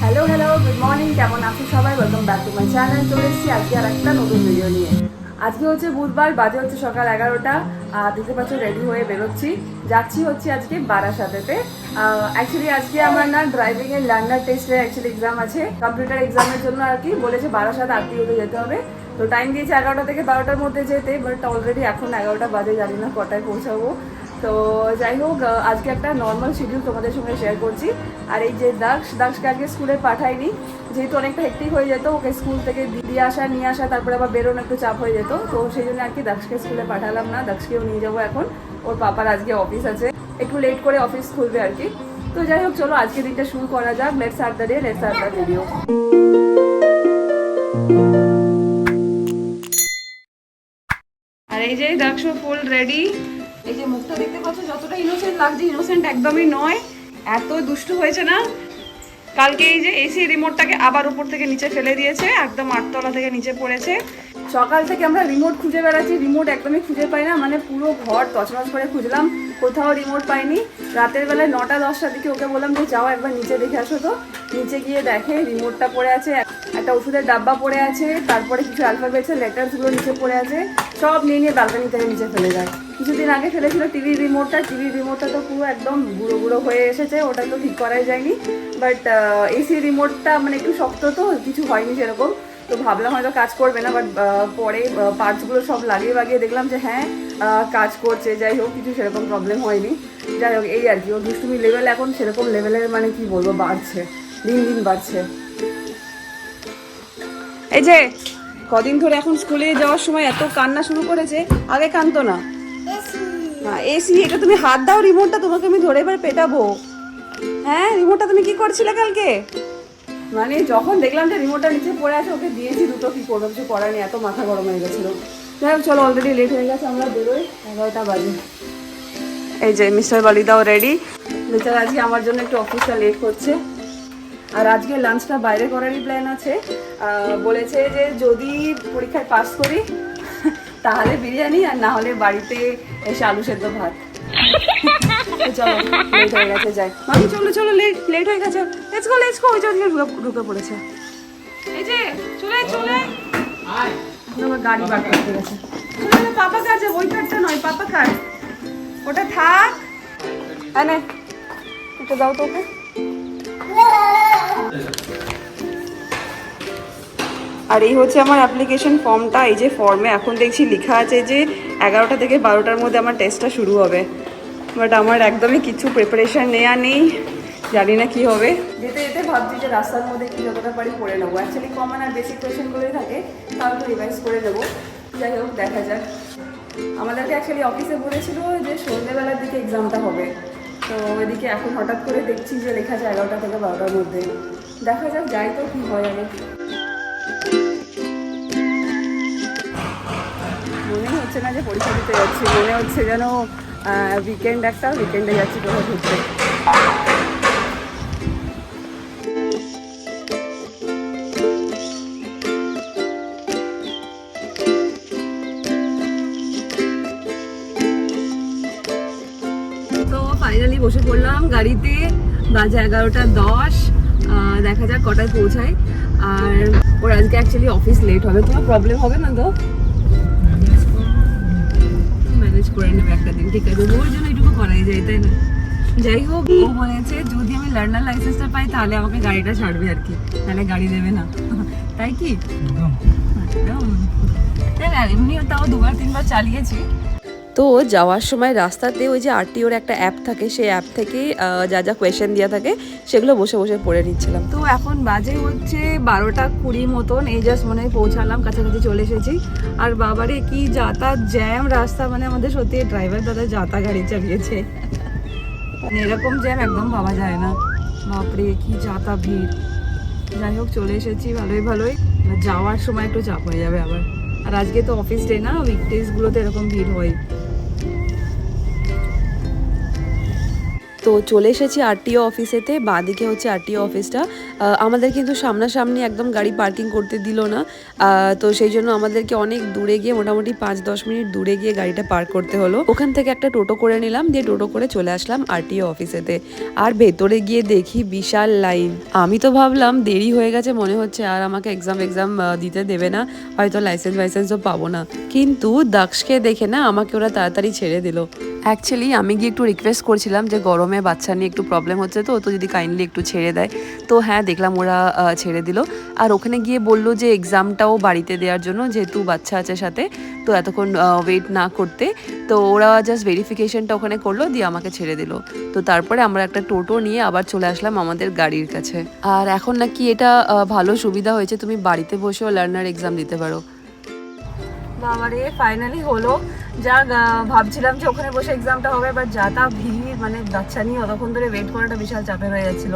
Hello hello good morning কেমন আছো সবাই? Welcome back to my channel চলে এসেছি আজকে আর একটা নতুন ভিডিও নিয়ে। আজকে হচ্ছে বুধবার, বাজে হচ্ছে সকাল এগারোটা। দেখতে পাচ্ছ রেডি হয়ে বেরোচ্ছি। যাচ্ছি হচ্ছে আজকে বারাসাতেতে। অ্যাকচুয়ালি আজকে আমার না ড্রাইভিং এর লার্নার টেস্টের অ্যাকচুয়ালি এক্সাম আছে। কম্পিউটার এক্সামের জন্য আর কি বলেছে বারাসাত আরটিওতে যেতে হবে। তো টাইম দিয়েছে এগারোটা থেকে বারোটার মধ্যে যেতে বাট অলরেডি এখন এগারোটা বাজে, জানি না কটায় পৌঁছাবো। তো যাই হোক আজকে একটা নর্মাল শিডিউল তোমাদের সঙ্গে শেয়ার করছি। আর এই যে দাক্ষ দাক্ষকে আজকে স্কুলে পাঠাইনি, যেহেতু অনেকটা হেক্টিক হয়ে যেত, ওকে স্কুল থেকে দিয়ে আসা, নিয়ে আসা, তারপরে আবার বেরোনো একটু চাপ হয়ে যেত, তো সেই জন্য আর কি দাক্ষকে স্কুলে পাঠালাম না দাক্ষকেও নিয়ে যাব এখন। ওর পাপার আজকে অফিস আছে, একটু লেট করে অফিস খুলবে আর কি। তো যাই হোক, চলো আজকে দিনটা শুরু করা যাক। লেটস আর দ্য ডে লেটস আর দ্য ভিডিও আর এই যে দাক্ষ ফুল রেডি এই যে মুখটা দেখতে পাচ্ছ, যতটা ইনোসেন্ট লাগছে ইনোসেন্ট একদমই নয়। এত দুষ্টু হয়েছে না? কালকে এই যে এসি রিমোটটাকে আবার উপর থেকে নিচে ফেলে দিয়েছে, একদম আটতলা থেকে নিচে পড়েছে। সকাল থেকে আমরা রিমোট খুঁজে বেড়াচ্ছি রিমোট একদমই খুঁজে পাই না মানে পুরো ঘর তছনছ করে খুঁজলাম, কোথাও রিমোট পাইনি। রাতের বেলায় নটা, দশটার দিকে ওকে বললাম যে, যাও একবার নিচে দেখে আসো তো। নিচে গিয়ে দেখে রিমোটটা পড়ে আছে, একটা ওষুধের ডাব্বা পড়ে আছে, তারপরে কিছু অ্যালফাবেটসের লেটার্সগুলো নিচে পড়ে আছে, সব নিয়ে নিয়ে ব্যালকানি থেকে নিচে ফেলে যায়। কিছুদিন আগে ফেলেছিল টিভির রিমোটটা টিভির রিমোটটা তো পুরো একদম গুঁড়ো গুঁড়ো হয়ে এসেছে, ওটা তো ঠিক করাই যায়নি। বাট এসি রিমোটটা মানে একটু শক্ত তো, কিছু হয়নি সেরকম। তো ভাবলাম হয়তো কাজ করবে না বাট পরে পার্টসগুলো সব লাগিয়ে বাগিয়ে দেখলাম যে হ্যাঁ কাজ করছে, যাই হোক, কিছু সেরকম প্রবলেম হয়নি। যাই হোক, এই আর কি ও দুষ্টুমি লেভেল এখন সেরকম লেভেলের মানে কি বলব, বাড়ছে, দিন দিন বাড়ছে। এই যে, কদিন ধরে এখন স্কুলে যাওয়ার সময় এত কান্না শুরু করেছে, আগে কানতো না। না এসি এটা তুমি হাত দাও রিমোটটা তোমাকে আমি ধরে এবার পেটাবো। হ্যাঁ রিমোটটা তুমি কি করছিলে কালকে? মানে যখন দেখলাম যে রিমোটটা নিচে পড়ে আছে ওকে দিয়েছি দুটো কি করব কিছু করার নেই এত মাথা গরম হয়ে গেছিল। যাই চলো অলরেডি লেট হয়ে গেছে আমরা বেরোই এগারোটা বাজে। এই যে মিস্টার বালিদাও রেডি বেচারা আজকে আমার জন্য একটু অফিসটা লেট করছে। আর আজকে লাঞ্চটা বাইরে করারই প্ল্যান আছে। বলেছে যে যদি পরীক্ষায় পাস করি তাহলে বিরিয়ানি আর না হলে বাড়িতে এসে আলু সেদ্ধ ভাত। চলো লেট হয়ে গেছে, যাই। মামি, চলো চলো লেট লেট হয়ে গেছে। লেটস গো লেটস গো ওই জন্য ঢুকে পড়েছে। এই যে, চলে চলে। আমার গাড়ি বার করতে গেছে। চলে পাপা কাছে ওই কার্ডটা নয়, পাপা কার্ড ওটা থাক। হ্যাঁ নে ওটা দাও তো ওকে। আর এই হচ্ছে আমার অ্যাপ্লিকেশন ফর্মটা এই যে ফর্মে এখন দেখছি লেখা আছে যে এগারোটা থেকে বারোটার মধ্যে আমার টেস্টটা শুরু হবে। বাট আমার একদমই কিছু প্রিপারেশন নেওয়া নেই, জানি না কি হবে। যেতে যেতে ভাবছি যে রাস্তার মধ্যে কি যতটা পারি পড়ে নেব। অ্যাকচুয়ালি কমন আর বেসিক কোয়েশনগুলোই থাকে একটু রিভাইজ করে নেব। যাই হোক, দেখা যাক। আমাদেরকে অ্যাকচুয়ালি অফিসে বলেছিল যে সন্ধ্যেবেলার দিকে এক্সামটা হবে। তো এদিকে এখন হঠাৎ করে দেখছি যে লেখা আছে এগারোটা থেকে বারোটার মধ্যে। দেখা যাক, যাই তো কী হয় আগে হচ্ছে না যে পরীক্ষা দিতে যাচ্ছি। মনে হচ্ছে যেন উইকেন্ড একটা উইকেন্ডে যাচ্ছি কোথাও ঘুরতে। ফাইনালি বসে পড়লাম গাড়িতে, বাজে এগারোটা দশ দেখা যাক কটায় পৌঁছায়। আর ওর আজকে অ্যাকচুয়ালি অফিস লেট হবে, কোনো প্রবলেম হবে না তো? করে নেবে একটা দিন ঠিক আছে? ওর জন্য এটুকু করাই যায় তাই না? যাই হোক ও বলেছে যদি আমি লার্নার লাইসেন্সটা পাই তাহলে আমাকে গাড়িটা ছাড়বে আর কি। তাহলে গাড়ি দেবে না। তাই কি? একদম। এমনি তাও দুবার তিনবার চালিয়েছি। তো যাওয়ার সময় রাস্তাতে ওই যে আরটিওর একটা অ্যাপ থাকে, সেই অ্যাপ থেকে যা যা কোয়েশ্চেন দেওয়া থাকে, সেগুলো বসে বসে পড়ে নিচ্ছিলাম। তো এখন বাজে হচ্ছে বারোটা কুড়ি মতন, এই জাস্ট মনে পৌঁছালাম, কাছাকাছি চলে এসেছি। আর বাবারে, কি যাতায়াত জ্যাম রাস্তা মানে আমাদের সত্যি ড্রাইভার দাদা যাতা গাড়ি চালিয়েছে। মানে এরকম জ্যাম একদম ভাবা যায় না। বাপরে, কি যাতা ভিড়। যাই হোক, চলে এসেছি, ভালোই ভালোই। যাওয়ার সময় একটু চাপ হয়ে যাবে আবার। আর আজকে তো অফিস ডে না উইকডেজগুলোতে এরকম ভিড় হয়। তো চলে এসেছি আরটিও অফিসেতে বাঁদিকে হচ্ছে আরটিও অফিসটা আমাদের কিন্তু সামনাসামনি একদম গাড়ি পার্কিং করতে দিল না। তো সেই জন্য আমাদেরকে অনেক দূরে গিয়ে, মোটামুটি পাঁচ দশ মিনিট দূরে গিয়ে গাড়িটা পার্ক করতে হলো। ওখান থেকে একটা টোটো করে নিলাম, দিয়ে টোটো করে চলে আসলাম আরটিও অফিসেতে। আর ভেতরে গিয়ে দেখি বিশাল লাইন। আমি তো ভাবলাম দেরি হয়ে গেছে, মনে হচ্ছে আর আমাকে এক্সাম এক্সাম দিতে দেবে না, হয়তো লাইসেন্স লাইসেন্সও পাবো না। কিন্তু দাক্ষকে দেখে না আমাকে ওরা তাড়াতাড়ি ছেড়ে দিল। অ্যাকচুয়ালি আমি গিয়ে একটু রিকোয়েস্ট করছিলাম যে গরমে বাচ্চা নিয়ে একটু প্রবলেম হচ্ছে তো ও তো যদি কাইন্ডলি একটু ছেড়ে দেয়। তো হ্যাঁ দেখলাম ওরা ছেড়ে দিল। আর ওখানে গিয়ে বলল যে এক্সামটাও বাড়িতে দেওয়ার জন্য, যেহেতু বাচ্চা আছে সাথে, তো এতক্ষণ ওয়েট না করতে। তো ওরা জাস্ট ভেরিফিকেশনটা ওখানে করল, দিয়ে আমাকে ছেড়ে দিল। তো তারপরে আমরা একটা টোটো নিয়ে আবার চলে আসলাম আমাদের গাড়ির কাছে। আর এখন নাকি এটা ভালো সুবিধা হয়েছে, তুমি বাড়িতে বসেও লার্নার এক্সাম দিতে পারো। বাবারে ফাইনালি হলো। যা ভাবছিলাম যে ওখানে বসে এক্সামটা হবে বাট যা, তা ভিড় মানে বাচ্চা নিয়ে অতক্ষণ ধরে ওয়েট করাটা বিশাল চাপের হয়ে যাচ্ছিল।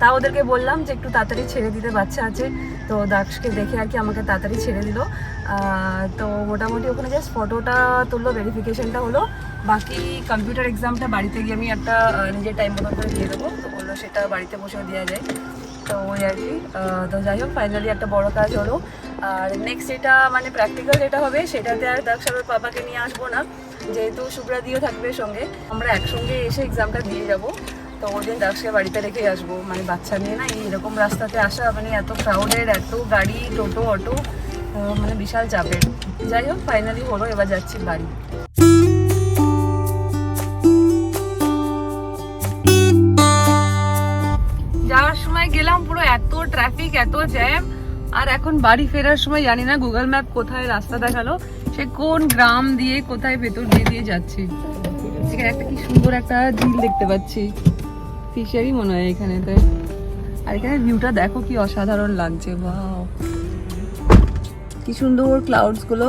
তা ওদেরকে বললাম যে একটু তাড়াতাড়ি ছেড়ে দিতে, বাচ্চা আছে। তো দাক্ষকে দেখে আর কি আমাকে তাড়াতাড়ি ছেড়ে দিল। তো মোটামুটি ওখানে জাস্ট ফটোটা তুললো ভেরিফিকেশনটা হলো। বাকি কম্পিউটার এক্সামটা বাড়িতে গিয়ে আমি একটা নিজের টাইম মতো করে দিয়ে দেবো। তো বলল সেটা বাড়িতে বসেও দেওয়া যায়। তো ওই আর কি তো যাই হোক ফাইনালি একটা বড় কাজ হলো। আর নেক্সট যেটা মানে প্র্যাকটিক্যাল যেটা হবে, সেটাতে আর দাক্ষার ওর পাপাকে নিয়ে আসব না। যেহেতু সুব্রাদিও থাকবে সঙ্গে, আমরা একসঙ্গে এসে এক্সামটা দিয়ে যাব। তো ওদিন দাক্ষকে বাড়িতে রেখেই আসব। মানে বাচ্চা নিয়ে না এরকম রাস্তাতে আসা মানে এত ক্রাউডেড এত গাড়ি, টোটো, অটো মানে বিশাল চাপের যাই হোক ফাইনালি হলো, এবার যাচ্ছি বাড়ি। যাওয়ার সময় গেলাম পুরো এত ট্রাফিক এত জ্যাম আর এখন বাড়ি ফেরার সময় জানি না গুগল ম্যাপ কোথায় রাস্তা দেখাল, সে কোন গ্রাম দিয়ে কোথায় ভেতর দিয়ে দিয়ে যাচ্ছে। এখানে একটা কি সুন্দর একটা ঝিল দেখতে পাচ্ছি। ফিশারি মনে হয় এখানেতে। আর এখানে ভিউটা দেখো কি অসাধারণ লাগছে ওয়াও কি সুন্দর ক্লাউডসগুলো।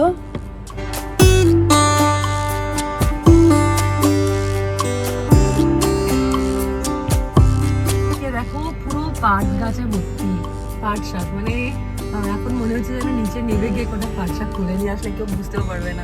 দেখো পুরো পাট গাছে ভর্তি, পাট শাক মানে এখন মনে হচ্ছে যেন নিচে নেবে গিয়ে কোনো শাক তুলে নিয়ে আসলে কেউ বুঝতেও পারবে না।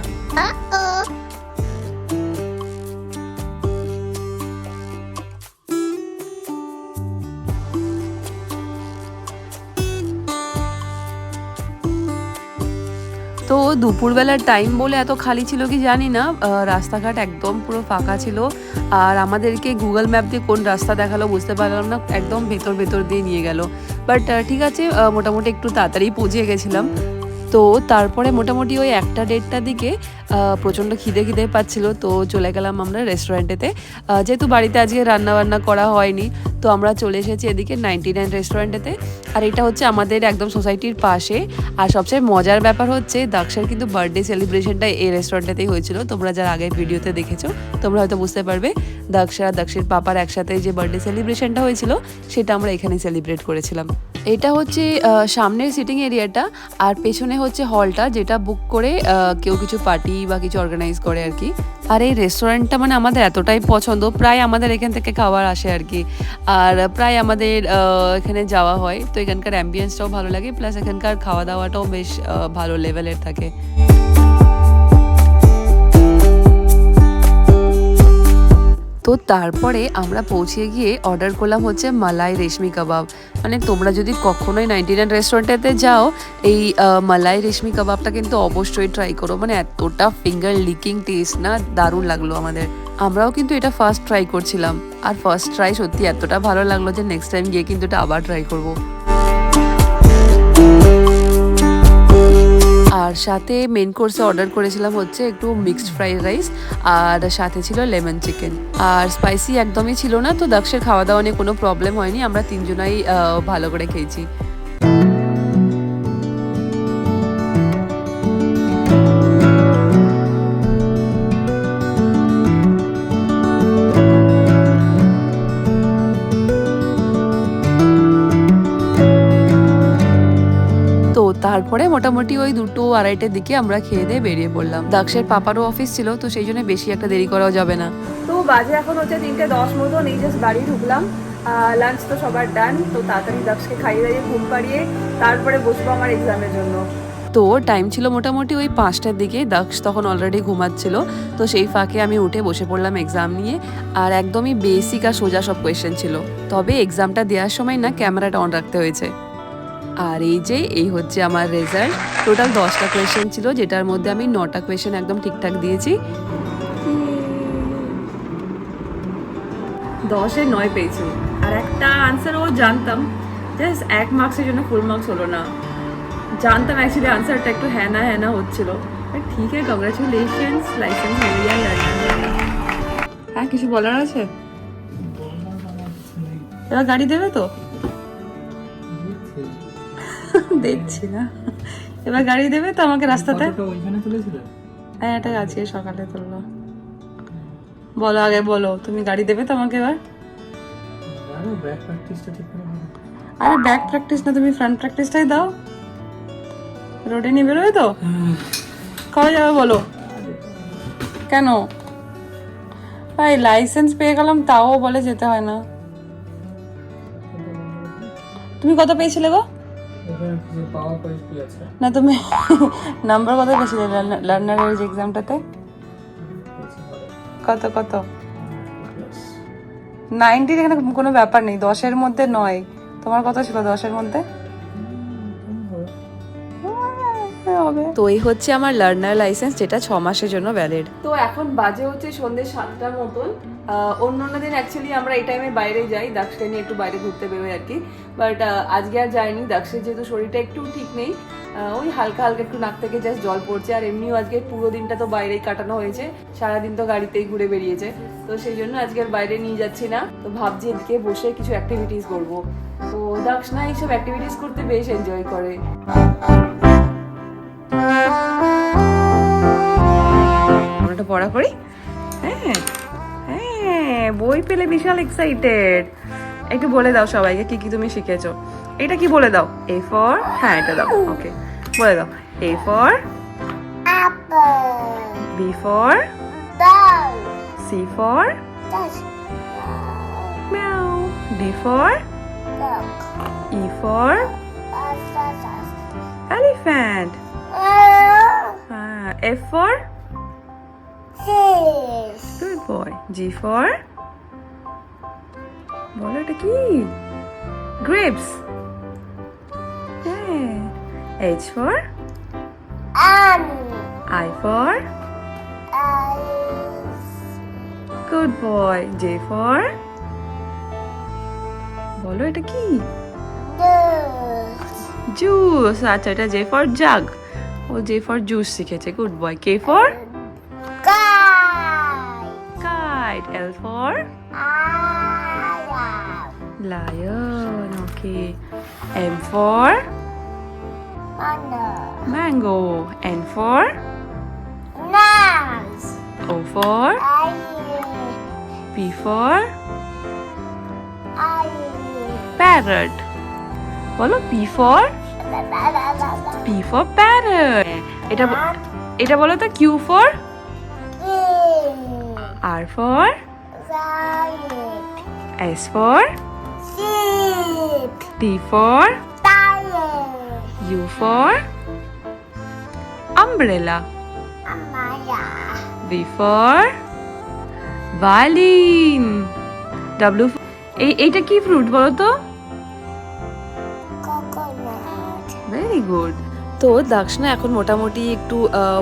তো দুপুরবেলার টাইম বলে এত খালি ছিল কি জানি না রাস্তাঘাট একদম পুরো ফাঁকা ছিল। আর আমাদেরকে গুগল ম্যাপ দিয়ে কোন রাস্তা দেখাল বুঝতে পারলাম না, একদম ভেতর ভেতর দিয়ে নিয়ে গেল। বাট ঠিক আছে মোটামুটি একটু তাড়াতাড়ি পৌঁছে গেছিলাম। তো তারপরে মোটামুটি ওই একটা দেড়টার দিকে প্রচণ্ড খিদে খিদে পাচ্ছিল, তো চলে গেলাম আমরা রেস্টুরেন্টেতে যেহেতু বাড়িতে আজকে রান্না বান্না করা হয়নি, তো আমরা চলে এসেছি এদিকে নাইনটি নাইন রেস্টুরেন্টেতে আর এটা হচ্ছে আমাদের একদম সোসাইটির পাশে। আর সবচেয়ে মজার ব্যাপার হচ্ছে দাক্ষার কিন্তু বার্থডে সেলিব্রেশনটা এই রেস্টুরেন্টেতেই হয়েছিল। তোমরা যারা আগের ভিডিওতে দেখেছ, তোমরা হয়তো বুঝতে পারবে দাক্ষা আর দাক্ষের পাপার একসাথে যে বার্থডে সেলিব্রেশনটা হয়েছিল, সেটা আমরা এখানেই সেলিব্রেট করেছিলাম। এটা হচ্ছে সামনের সিটিং এরিয়াটা আর পেছনে হচ্ছে হলটা যেটা বুক করে কেউ কিছু পার্টি বা কিছু অর্গানাইজ করে আর কি। আর এই রেস্টুরেন্টটা মানে আমাদের এতটাই পছন্দ, প্রায় আমাদের এখান থেকে খাবার আসে আর কি। আর প্রায় আমাদের এখানে যাওয়া হয়। তো এখানকার অ্যাম্বিয়েন্সটাও ভালো লাগে প্লাস এখানকার খাওয়া দাওয়াটাও বেশ ভালো লেভেলের থাকে। তো তারপরে আমরা পৌঁছে গিয়ে অর্ডার করলাম হচ্ছে মালাই রেশমি কাবাব। মানে তোমরা যদি কখনোই নাইনটি নাইন রেস্টুরেন্টেতে যাও, এই মালাই রেশমি কাবাবটা কিন্তু অবশ্যই ট্রাই করো। মানে এতটা ফিঙ্গার লিকিং টেস্ট না, দারুণ লাগল আমাদের। আমরাও কিন্তু এটা ফার্স্ট ট্রাই করছিলাম। আর ফার্স্ট ট্রাই সত্যি এতটা ভালো লাগল যে নেক্সট টাইম গিয়ে কিন্তু এটা আবার ট্রাই করব। আর সাথে মেন কোর্সে অর্ডার করেছিলাম হচ্ছে একটু মিক্সড ফ্রাইড রাইস আর সাথে ছিল লেমন চিকেন আর স্পাইসি একদমই ছিল না, তো দক্ষের খাওয়া দাওয়া নিয়ে কোনো প্রবলেম হয়নি, আমরা তিনজনাই ভালো করে খেয়েছি। মোটামুটি ওই দুটো আড়াইটের দিকে আমরা খেয়ে দিয়ে বেরিয়ে পড়লাম। দাক্ষের পাপারও অফিস ছিল তো সেই জন্য বেশি একটা দেরি করাও যাবে না। তো বাজে এখন হচ্ছে তিনটে দশ মতো নেই জাস্ট বাড়ি ঢুকলাম। লাঞ্চ তো সবার ডান তো তাড়াতাড়ি দাক্ষকে খাইয়ে দাঁড়িয়ে ঘুম পাড়িয়ে তারপরে বসবো আমার এক্সামের জন্য। তো টাইম ছিল মোটামুটি ওই পাঁচটার দিকে দক্ষ তখন অলরেডি ঘুমাচ্ছিল। তো সেই ফাঁকে আমি উঠে বসে পড়লাম এক্সাম নিয়ে আর একদমই বেসিক আর সোজা সব কোয়েশ্চেন ছিল। তবে এক্সামটা দেওয়ার সময় না ক্যামেরাটা অন রাখতে হয়েছে। আর এই যে, এই হচ্ছে আমার রেজাল্ট টোটাল দশটা কোয়েশ্চেন ছিল, যেটার মধ্যে আমি নটা কোয়েশ্চেন একদম ঠিকঠাক দিয়েছি। দশে নয় পেয়েছি। আর একটা আনসার ও জানতাম। জাস্ট এক মার্কসের জন্য ফুল মার্কস হলো না। জানতাম অ্যাকচুয়ালি আনসারটা একটু হ্যাঁ না হ্যাঁ না হচ্ছিল ঠিক আছে কংগ্রাচুলেশনস লাইসেন্স হ্যাঁ কিছু বলার আছে? এবার গাড়ি দেবে তো? দেখছি না। এবার গাড়ি দেবে তো আমাকে রাস্তাতে? হ্যাঁ এটা আজকে সকালে তুললো। বলো আগে বলো তুমি গাড়ি দেবে তো আমাকে এবার? আরে ব্যাক প্র্যাকটিস না তুমি ফ্রন্ট প্র্যাকটিসটাই দাও। রোডে নিয়ে বেরোবে তো? কবে যাবে বলো? কেন? ভাই লাইসেন্স পেয়ে গেলাম তাও বলে যেতে হয় না। তুমি কত পেয়েছিলে গো? না তুমি নাম্বার কত পেয়েছিলে লার্নারের এক্সামটাতে কত কত? নাইনটির এখানে কোনো ব্যাপার নেই দশের মধ্যে নয়। তোমার কত ছিল দশের মধ্যে? তো এই হচ্ছে আমার লার্নার লাইসেন্স যেটা ছ মাসের জন্য ভ্যালিড তো এখন বাজে হচ্ছে সন্ধ্যে সাতটার মতন। অন্য অন্য দিন অ্যাকচুয়ালি আমরা এই টাইমে বাইরে যাই দাক্ষকে নিয়ে একটু বাইরে ঘুরতে বেরোই আর কি। বাট আজকে আর যাইনি দাক্ষের যেহেতু শরীরটা একটু ঠিক নেই ওই হালকা হালকা একটু নাক থেকে জাস্ট জল পড়ছে। আর এমনিও আজকে পুরো দিনটা তো বাইরেই কাটানো হয়েছে সারাদিন তো গাড়িতেই ঘুরে বেরিয়েছে। তো সেই জন্য আজকে আর বাইরে নিয়ে যাচ্ছি না। তো ভাবছি এদিকে বসে কিছু অ্যাক্টিভিটিস করব। তো দাক্ষ না এইসব অ্যাক্টিভিটিস করতে বেশ এনজয় করে। পড়া করি? হ্যাঁ হ্যাঁ বই পেলে বিশাল এক্সাইটেড একটু বলে দাও সবাইকে কি কি তুমি শিখেছো। এটা কি বলে দাও? এ ফর হ্যাঁ এটা দাও ওকে বলে দাও। A for B for C for meow D for E for elephant F for good boy G for বলো এটা কি গ্রেপস হ্যাঁ H for I for good boy J for বলো এটা কি জুস আচ্ছা এটা জে ফর জাগ ও জে ফর জুস শিখেছে। Good boy K for kite L for lion okay m for mango n for o for p for parrot বলো p for p for parrot এটা ব- এটা বলো তো q for R for rabbit. s for sheep. t for tiger. u for umbrella Umbrella. v for violin w for- এই এইটা কি fruit বলো তো কোকোনাট ভেরি গুড তো দাক্ষণা এখন মোটামুটি একটু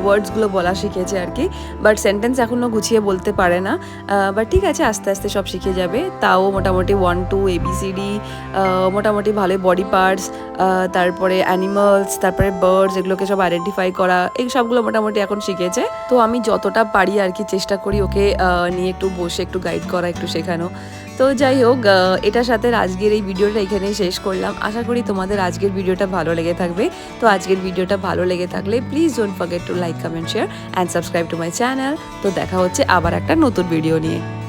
ওয়ার্ডসগুলো বলা শিখেছে আর কি বাট সেন্টেন্স এখনও গুছিয়ে বলতে পারে না বাট ঠিক আছে, আস্তে আস্তে সব শিখে যাবে। তাও মোটামুটি one to A B C D মোটামুটি ভালো বডি পার্টস তারপরে অ্যানিমালস তারপরে বার্ডস এগুলোকে সব আইডেন্টিফাই করা, এই সবগুলো মোটামুটি এখন শিখেছে। তো আমি যতটা পারি আর কি চেষ্টা করি ওকে নিয়ে একটু বসে, একটু গাইড করা, একটু শেখানো। তো যাই হোক এটার সাথে আজকের এই ভিডিওটা এখানে শেষ করলাম। আশা করি তোমাদের আজকের ভিডিওটা ভালো লেগে থাকবে। তো আজকের ভিডিওটা ভালো লেগে থাকলে please don't forget to like comment share and subscribe to my channel তো দেখা হচ্ছে আবার একটা নতুন ভিডিও নিয়ে।